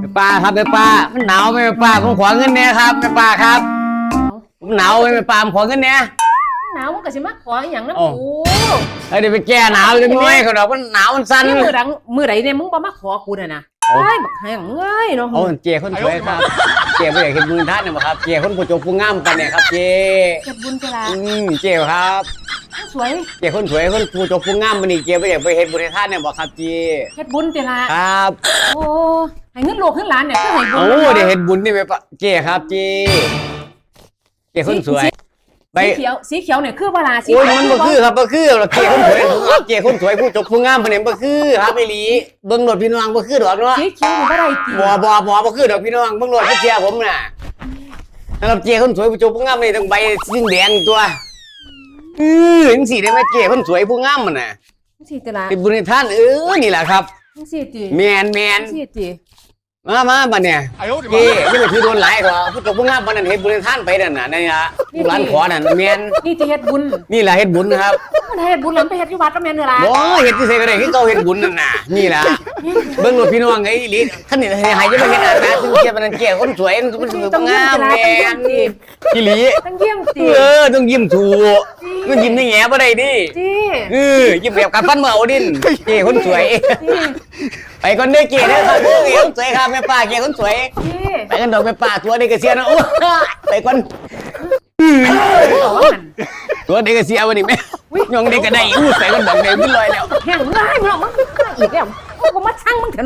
แม่ป้าครับแม่ป้า มันหนาวไหมแม่ป้าผมขอเงินแหน่ครับแม่ป้าครับ ผมหนาวไหมแม่ป้าผมขอเงินแหน่ หนาวมันก็สิมาขออหย่างนั้นอ๋อกูเฮ้ยเดี๋ยวไปแก้หนาวจังหน่อยเขาดอกมันหนาวมันสั่นนี่มือดังมือไหนเนี่ยมึงบ่มาขอกูน่ะนะเอาไอ้บักแห้งเอ้ยเนาะเอาเจคนสวยครับ เจไม่อยากเห็นมือท่านเนี่ยบ่ครับ เจคนผู้จบผู้งามกันเนี่ยครับเจเก็บบุญเจลาอืมเจครับ สวยเจคนสวยคนผู้จบผู้งามมันนี่เจไม่อยากไปเห็นบุญท่านเนี่ยบ่ครับเจเฮ็ดบุญเจลาครับ โอ้ให้เงิน ลูกขึ้นหลานเนี่ยก็ให้บุญโอ้เดี๋ยวเห็นบุญนี่ไหมปะเจครับเจเจคนสวยไปสีเขียวสีเขียวเนี่ยคือเวลาสีโอ้ยเขียวมันบ่คือครับบ่คือหรอกเจคนสวยครับเจคนสวยผู้จบผู้งามมันเนี่ยบ่คือครับไอ้หลีเบิ่งรถพี่น้องบ่คือดอกเนาะสีเขียวนี่บ่ได้จริงบ่บ่บ่บ่คือดอกพี่น้องเบิ่งรถพี่เชียผมน่ะสำหรับเจคนสวยผู้จบผู้งามนี่ต้องใบสีแดงตัวอือจังซี่ได้ไหมเจคนสวยผู้งามมันน่ะสีเจลาเป็นบุญท่านเออนี่แหละครับสีจีแมนแมนสีจี มามาบัดเนี่ยพี่นี่มันคือโดนไล่ยกว่าผู้ตกผู้งามบัดนั้นเฮ็ดบุญท่านไปนั่นน่ะนี่ฮะร้านขอนั่นแม่นนี่จะเฮ็ดบุญนี่แหละเฮ็ดบุญครับมันเฮ็ดบุญแล้วไปเฮ็ดที่วัดก็แม่นนี่ล่ะบ่เฮ็ดที่ไสก็ได้คือเก่าเฮ็ดบุญนั่นน่ะนี่แหละ เบิ่งรถพี่น้องไอ้อีหลีคันนี้ให้ให้จะไปเฮ็ดอาหารถึงเกียมันเกียคนสวยมันมันต้องยิ้งามมเจลาแม่ต้องยิ้มนจีอีหลีต้องยิ้มจีเออต้องยิ้มถูกมันยิ้มได้แหง่บ่ได้ดิจีเออยิ้มแบบกับฟันเมื่อเอาดินเจ้คนสวยจีไปก่อนเด้อเก๋เด้อครับเด้อเก๋คนสวยครับแม่ป้าเก๋คนสวยจีไปกันดอกแม่ป้าตัวเด็กกระเซียนะโอ้ไปก่อนบอกว่ามันตัวเด็กกระเซียวันนี้แม่ยองเด็กกระไดอู้ใส่กันดอกเด็กขึ้นลอยแล้วแห้งมึงไอ้มึงหรอกมึงอีกแล้ว กูมาช่างมึงเถอะ